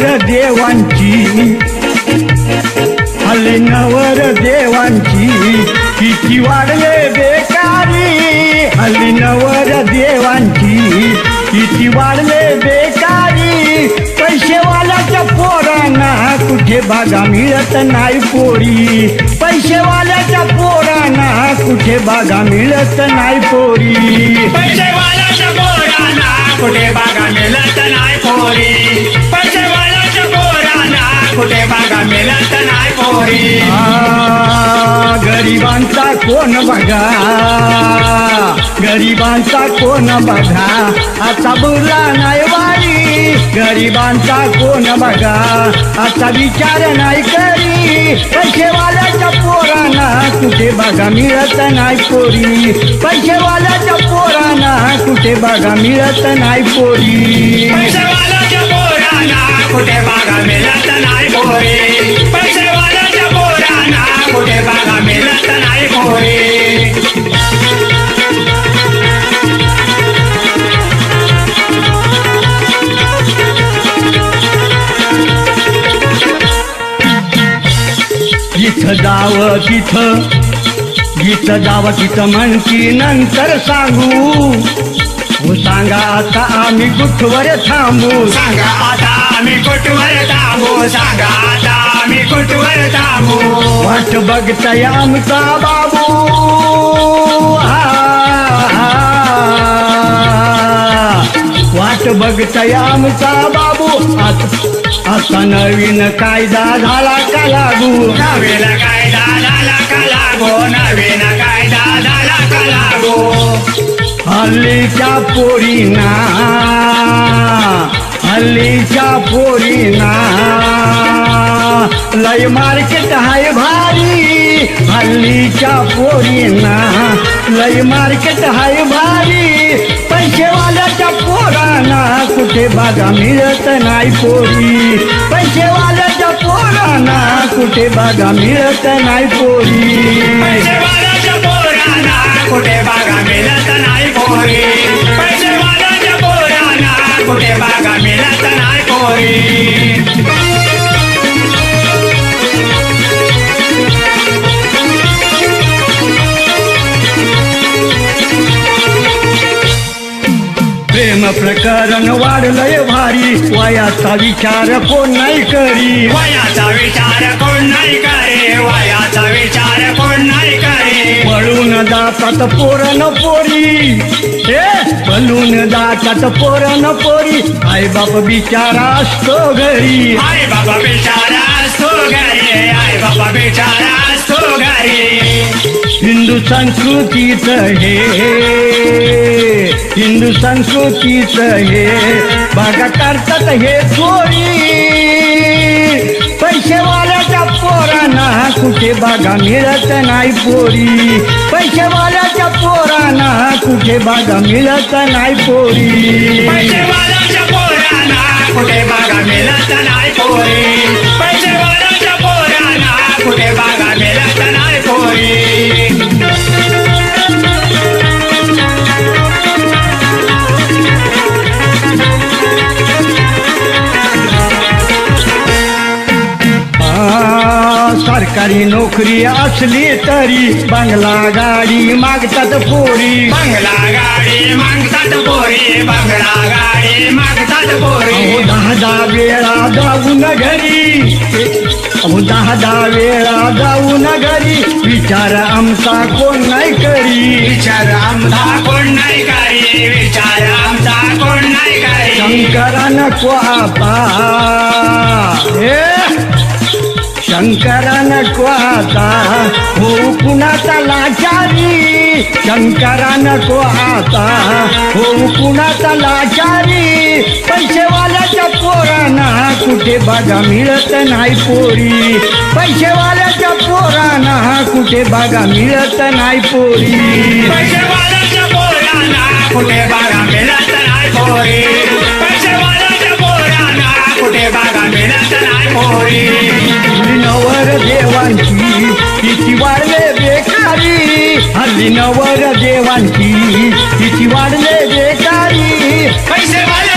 नवर देवांची. हल्ली नवर देवांची. किती वाढले बेकारी. हल्ली नवर देवांची. किती वाढले बेकारी. पैसेवाल्याच्या पोरांना कुठे बागा मिळत नाही पोरी. पैसेवाल्याच्या पोरांना कुठे बागा मिळत नाही पोरी. पैसेवाल्याच्या नाही गरिबांचा कोण बघा? गरिबांचा कोण बघा? आता बुरला नाही वारी. गरिबांचा कोण बघा? आता विचार नाही करी. पैसेवाल्याच्या पोरांना कुठे बघा मिळत नाही पोरी? पैसेवाल्याच्या पोरांना कुठे बघा मिळत नाही पोरी? पैसेवाल्याच्या पोरांना कुठे बघा मिळत नाही पोरी? पैसेवाला पोरांना कुठे बागा मिळत नाही पोरी जिथं जावं तिथं तिथं म्हणती नंतर सांगू. सांगा आता आम्ही कुठवर थांबू? सांगा आता आम्ही कुठवर थांबू? सांगा आता आम्ही कुठवर थांबू? वाट बघताय आमचा बाबू. वाट बघताय आमचा बाबू. आता नवीन कायदा झाला का लागू? नवीन कायदा झाला का लागो? नवीन कायदा झाला का लागो? हल्लीच्या पोरीना हल्लीच्या पोरीना. लय मार्केट हाय भारी हल्लीच्या पोरीना. लय मार्केट हाय भारी पैसेवाल्याच्या पोरांना कुठे बागा मिळत नाही पोरी. पैसेवाल्याच्या पोरांना कुठे बागा मिळत नाही पोरी. पोरांना कुठे बागा मिळत नाही पोरी. पैसेवाल्याच्या पोरांना कुठे बागा मिळत नाही पोरी. प्रेम प्रकरण वाढलंय भारी. वयाचा विचार कोण नाही करी. वयाचा विचार कोण जातात पोरण पोरी. हे पळून जातात पोरण पोरी. आई बाप बिचारा असतो घरी. आई बाबा बिचारा असतो घरी. आई बाबा बिचारा असतो घरी. हिंदू संस्कृतीच हे. हिंदू संस्कृतीच हे. बागा करतात हे चोरी. पोरांना कुठे बागा मिळत नाही पोरी. पैसेवाल्याच्या पोरांना कुठे बागा मिळत नाही पोरी. सरकारी नोकरी असली तरी बंगला गाडी मागतात पोरी. बंगला गाडी मागतात पोरी बंगला गाडी मागतात पोरी. दहा दहा वेळा जाऊन घरी. दहा दहा वेळा जाऊन घरी. विचार आमचा कोण नाही करी. विचार आमचा कोण नाही करी विचार आमचा कोण नाही करी. शंकरा नको आता शंकरन शंकरा हो कुणाचा लाचारी? शंकरन नको हो कुणाचा लाचारी? पैसेवाल्याच्या पोरांना कुठे बागा मिळत नाही पोरी? पैसेवाल्याच्या पोरांना कुठे बागा मिळत नाही पोरी? पैसेवाल्याच्या पोरांना कुठे बागा मिळत नाही पोरी? मोरी. नवर देवांची किती वाढले बेकारी. हल्ली नवर देवांची किती वाढले बेकारी. पैसे वाढले